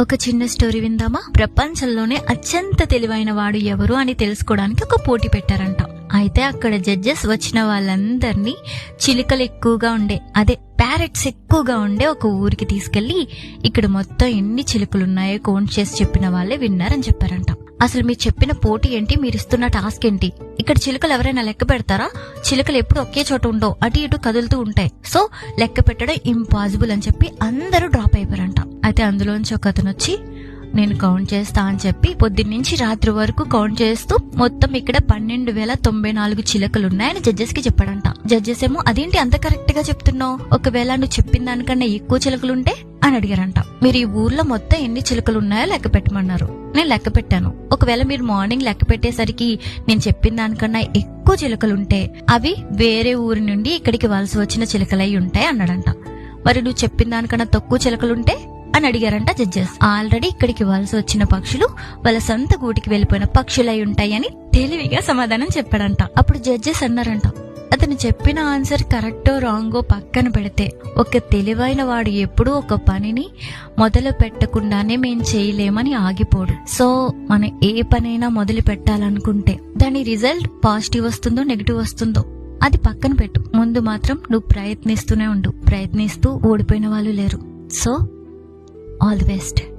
ఒక చిన్న స్టోరీ విందామా? ప్రపంచంలోనే అత్యంత తెలివైన వాడు ఎవరు అని తెలుసుకోవడానికి ఒక పోటీ పెట్టారంట. అయితే అక్కడ జడ్జెస్ వచ్చిన వాళ్ళందరినీ చిలుకలు ఎక్కువగా ఉండే అదే ప్యారెట్స్ ఎక్కువగా ఉండే ఒక ఊరికి తీసుకెళ్ళి ఇక్కడ మొత్తం ఎన్ని చిలుకలు ఉన్నాయో కౌంట్ చేసి చెప్పిన వాళ్ళే విన్నారని చెప్పారంట. అసలు మీరు చెప్పిన పోటీ ఏంటి? మీరు ఇస్తున్న టాస్క్ ఏంటి? ఇక్కడ చిలుకలు ఎవరైనా లెక్క పెడతారా? చిలుకలు ఎప్పుడు ఒకే చోట ఉండవు అటు ఇటు కదులుతూ ఉంటాయి. సో లెక్క పెట్టడం ఇంపాసిబుల్ అని చెప్పి అందరూ డ్రాప్ అయ్యారు అయితే అందులోంచి ఒక అతను వచ్చి నేను కౌంట్ చేస్తా అని చెప్పి పొద్దున్నుంచి రాత్రి వరకు కౌంట్ చేస్తూ మొత్తం ఇక్కడ పన్నెండు వేల తొంభై నాలుగు చిలుకలు ఉన్నాయని జడ్జెస్కి చెప్పాడంట. జడ్జెస్ ఏమో అదేంటి అంత కరెక్ట్గా చెప్తున్నావు? ఒకవేళ నువ్వు చెప్పిన దానికన్నా ఎక్కువ చిలుకలు ఉంటే అని అడిగారంట. మీరు ఈ ఊర్లో మొత్తం ఎన్ని చిలుకలు ఉన్నాయో లెక్క పెట్టమన్నారు. నేను లెక్క పెట్టాను. ఒకవేళ మీరు మార్నింగ్ లెక్క పెట్టేసరికి నేను చెప్పిన దానికన్నా ఎక్కువ చిలుకలు ఉంటే అవి వేరే ఊరి నుండి ఇక్కడికి వలస వచ్చిన చిలుకలై ఉంటాయి అన్నాడంట. మరి నువ్వు చెప్పిన దానికన్నా తక్కువ చిలుకలుంటే? అని అడిగారంట జడ్జెస్. ఆల్రెడీ ఇక్కడికి వలస వచ్చిన పక్షులు వాళ్ళ సొంత గూటికి వెళ్ళిపోయిన పక్షులై ఉంటాయని తెలివిగా సమాధానం చెప్పాడంట. అప్పుడు జడ్జెస్ అన్నారంట అతను చెప్పిన ఆన్సర్ కరెక్టో రాంగో పక్కన పెడితే ఒక తెలివైన వాడు ఎప్పుడూ ఒక పనిని మొదలు పెట్టకుండానే మేం చేయలేమని ఆగిపోడు. సో మనం ఏ పనైనా మొదలు పెట్టాలనుకుంటే దాని రిజల్ట్ పాజిటివ్ వస్తుందో నెగిటివ్ వస్తుందో అది పక్కన పెట్టు. ముందు మాత్రం నువ్వు ప్రయత్నిస్తూనే ఉండు. ప్రయత్నిస్తూ ఓడిపోయిన వాళ్ళు లేరు. So All the best.